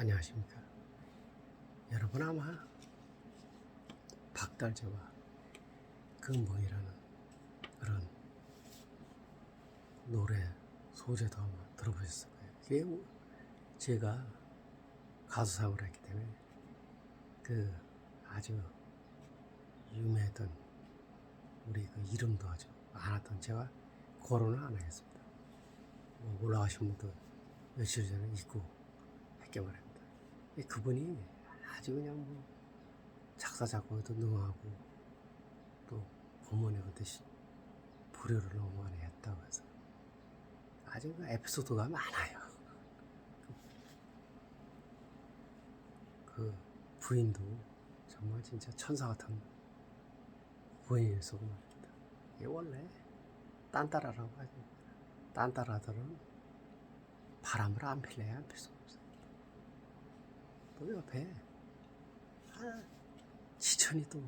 안녕하십니까. 여러분 아마 박달재와 금봉이라는 그런 노래 소재도 아마 들어보셨을 거예요. 뭐 제가 가수 사업을 했기 때문에 그 아주 유명했던 우리 그 이름도 아주 많았던 제가 거론을 안 하겠습니다. 뭐 올라가신 분도 며칠 전에 있고 했게 말입니다. 이 그분이 아주 그냥 뭐 작사 작곡에도 능하고 또 부모님 그때 시- 불효를 너무 많이 했다고 해서 아주 그 에피소드가 많아요. 그 부인도 정말 진짜 천사 같은 부인이었고 말입니다. 이게 원래 딴따라라고 하죠. 딴따라들은 바람을 안 필래야 안 없어요. 또 옆에 아, 지천이 또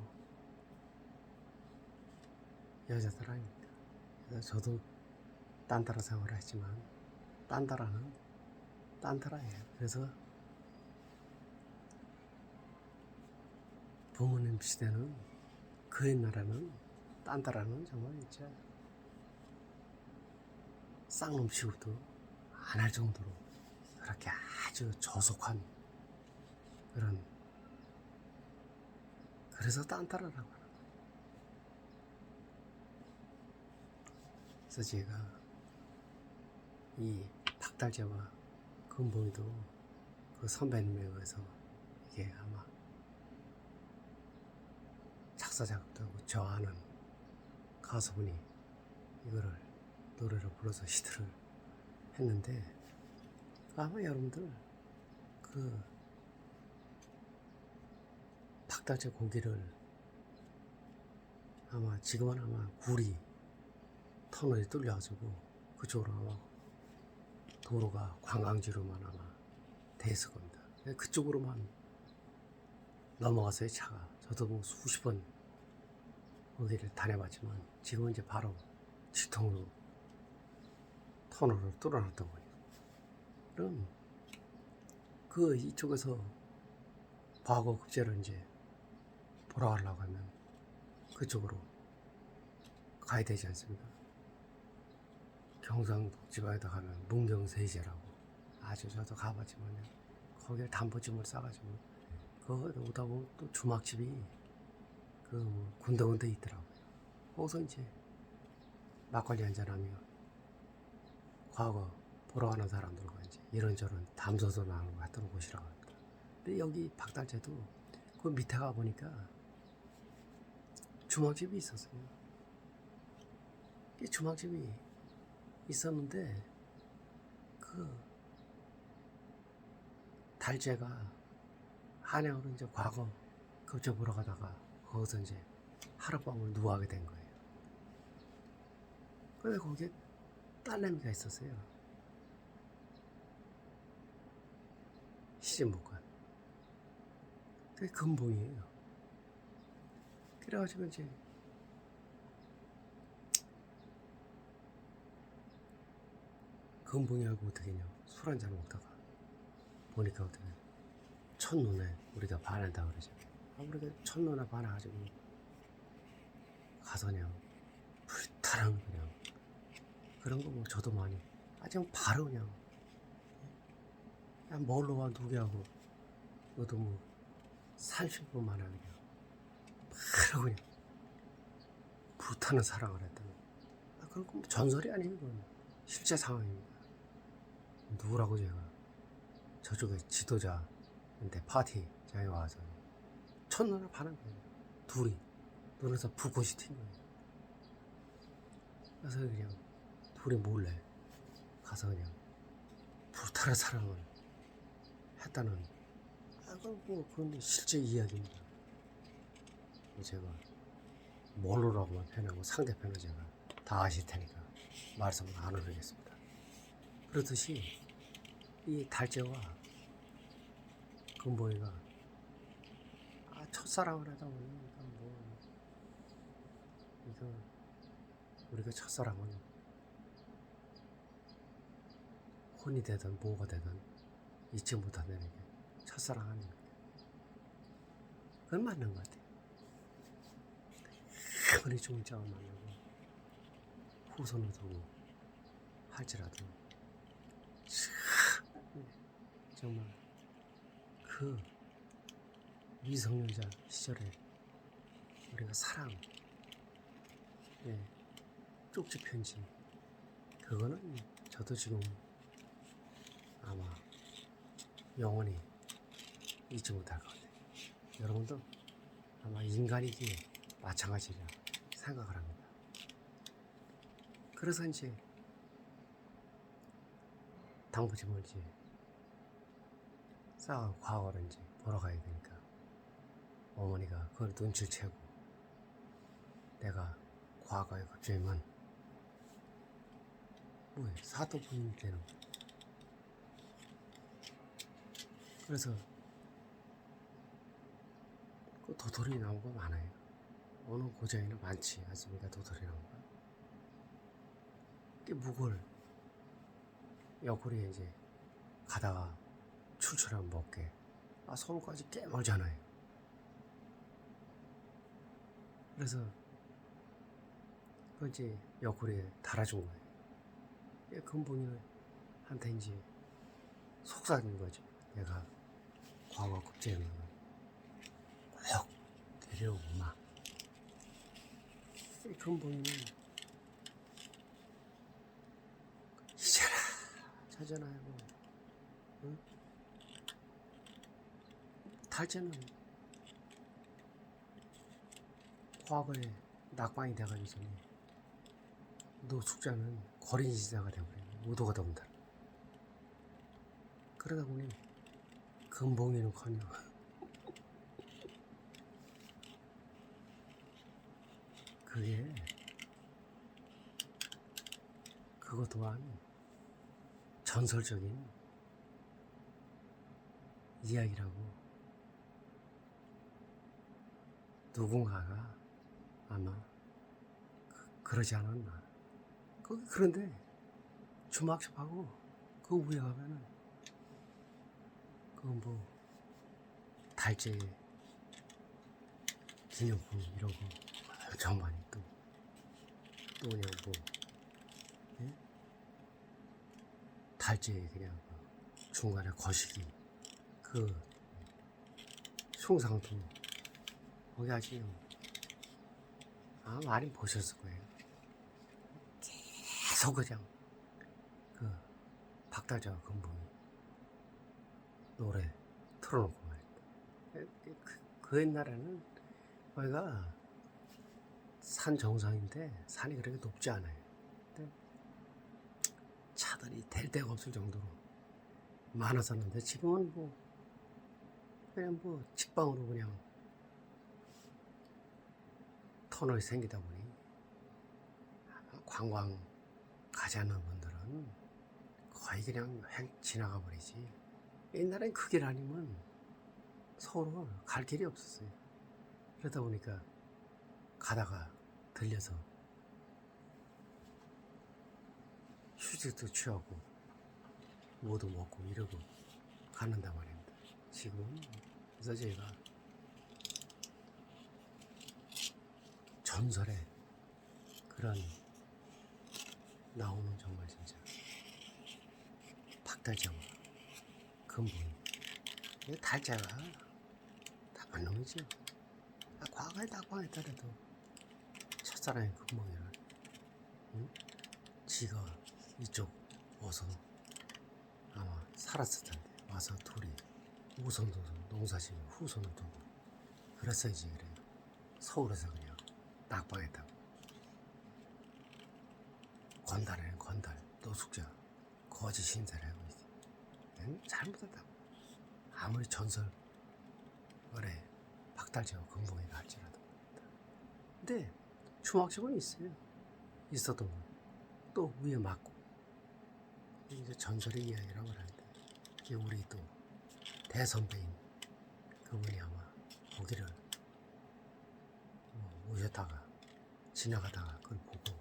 아닙니까? 그래서 저도 딴따라 생활을 했지만 딴따라는 딴따라예요. 그래서 부모님 시대는 그 옛날에는 딴따라는 정말 진짜 쌍놈 취급도 안 할 정도로 그렇게 아주 저속한 그런 그래서 딴따라라고 하는 거예요. 그래서 제가 이 박달재와 금봉이도 그 선배님에 의해서 이게 아마 작사 작곡도 하고 저 아는 가수분이 이거를 노래를 불러서 히트를 했는데 아마 여러분들 그 박달재 고기를 아마 지금은 아마 구리 터널이 뚫려가지고 그쪽으로 아마 도로가 관광지로만 아마 돼 있을 겁니다. 그쪽으로만 넘어가서의 차가 저도 뭐 수십 번 거기를 다녀봤지만 지금은 이제 바로 지통으로 터널을 뚫어놨다고 해요. 그럼 그 이쪽에서 과거 급제를 이제 보러 가려고 하면 그쪽으로 가야 되지 않습니까? 경상북지방에다 가면 문경세제라고 아주 저도 가봤지만요. 거기에 담보집을 싸가지고 그거 오다 보면 또 주막집이 그뭐 군데군데 있더라고요. 거기서 이제 막걸리 한잔하며 과거 보러 가는 사람들과 이제 이런저런 담소도 나누고 했던 곳이라고 합니다. 근데 여기 박달재도 그 밑에 가 보니까 주막집이 있었어요. 이 주막집이 있었는데 그 달재가 한양으로 이제 과거 급제 보러 가다가 거기서 이제 하룻밤을 누워하게 된 거예요. 근데 거기에 딸내미가 있었어요. 시집 못 간. 그게 금봉이에요. 그래가지고 이제 금봉이하고 어떻게 했냐? 술 한 잔 먹다가 보니까 어떻게 첫눈에 우리가 반한다 그러죠. 아무래도 첫눈에 반해가지고 가서 그냥 불타는 그냥 그런 거 뭐 저도 많이. 아주 바로 그냥. 그냥 뭘로 와 누구하고 너도 뭐 30분 만에 그 냥 바로 그냥 불타는 사랑을 했다는 아, 그런 거뭐 전설이 아니에요 그건. 실제 상황입니다. 누구라고 제가. 저쪽에 지도자한테 파티장에 와서. 첫눈에 반한 거예요. 둘이. 눈에서 불꽃이 튄 거예요. 그래서 그냥 둘이 몰래 가서 그냥 불타는 사랑을 했다는. 아, 그건 뭐 그건 실제 이야기입니다. 제가 뭘로라고만 표현하고 상대편은 제가 다 아실 테니까 말씀을 안 올리겠습니다. 그렇듯이 이 달재와 금보이가 아, 첫사랑을 하다 보니 이건 뭐 이거 우리가 첫사랑은 혼이 되든 뭐가 되든 잊지 못하는 게 첫사랑 거. 그건 맞는 것 같아요. 아무리 짝을 만나고 후손을 두고 할지라도 참 정말 그 미성년자 시절에 우리가 사랑, 예, 쪽지 편지 그거는 저도 지금 아마 영원히 잊지 못할 것 같아요. 여러분도 아마 인간이기에 마찬가지라 생각을 합니다. 그래서 이제 당부집을 이제 쌓아 과거를 이제 보러 가야 되니까 어머니가 그걸 눈치를 채고 내가 과거에 갑자기만 뭐 사도 부인이 되는 거야. 그래서 그 도토리 나무가 많아요. 어느 고장에는 많지 않습니까? 도토리 나무가. 꽤 무골 옆구리에 이제 가다가 출출하면 먹게. 아, 서울까지 꽤 멀잖아요. 그래서 그 이제 옆구리에 달아준 거예요. 예, 금붕이한테 이제 속삭인 거죠. 내가 과거 급제하면 꼭 데려오마. 이 금붕이는 이제라 자잖아요. 뭐. 응? 탈제는 과거에 낙방이 돼가지고 전에 노숙자는 거린 시대가 되어버려요. 우도가 더군다나. 그러다 보니 금봉이는커녕 그게 그것 또한 전설적인 이야기라고 누군가가 아마 그, 그러지 않았나. 그, 그런데 주막샵하고 그 위에 가면은 그 뭐 달제 기념품 거 엄청 많이 또, 또 그냥 뭐, 예? 달제 그냥 그 중간에 거시기, 그, 숭상도, 거기 아직, 아, 많이 보셨을 거예요. 계속 그냥, 그, 박달자 금붕이 노래 틀어놓고 말이야. 그, 그 옛날에는 거기가 산 정상인데 산이 그렇게 높지 않아요. 차들이 댈 데가 없을 정도로 많았었는데 지금은 뭐 그냥 뭐 직방으로 그냥 터널이 생기다 보니 관광 가지 않는 분들은 거의 그냥 행 지나가 버리지. 옛날엔 그 길 아니면 서울을 갈 길이 없었어요. 그러다 보니까 가다가 들려서 휴식도 취하고 뭐도 먹고 이러고 가는단 말입니다. 지금은 그래서 저희가 전설의 그런 나오는 정말 진짜 박달장어 근본 이 달자가 나쁜 놈이죠. 아, 과거에 낙방했더라도 첫사랑의 근본이란 응? 지가 이쪽 와서 아마 살았을 텐데. 와서 둘이 우선도 농사지고 후손도 두고. 그랬어야지 그래 서울에서 그냥 낙방했다고. 건달에는 건달 노숙자 거짓 신세를 하고 있어. 응? 잘못했다고. 아무리 전설 그래 박달재와 금붕이가 할지라도. 근데 중학집은 있어요. 있어도 또 위에 맞고. 이제 전설의 이야기라고 하는데 이게 우리 또 대선배인 그분이 아마 거기를 뭐 오셨다가 지나가다가 그걸 보고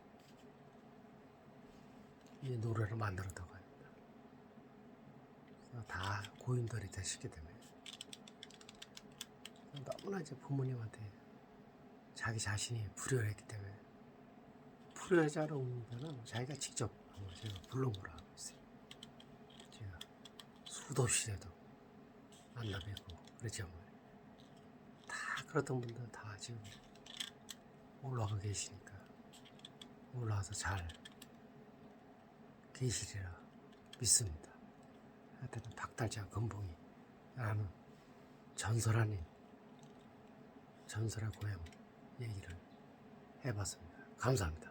이 노래를 만들었다고 합니다. 다 고인돌이 되시게 되면 너무나 이제 부모님한테 자기 자신이 불효했기 때문에 불효하지 않으면 자기가 직접 제가 불러보라 하고 있어요. 제가 수도 없이라도 만나뵙고 그러죠. 뭐. 다 그렇던 분들 다 지금 올라가 계시니까 올라와서 잘 계시리라 믿습니다. 하여튼 박달자 건봉이라는 전설 아닌 전설의 고향 얘기를 해봤습니다. 감사합니다.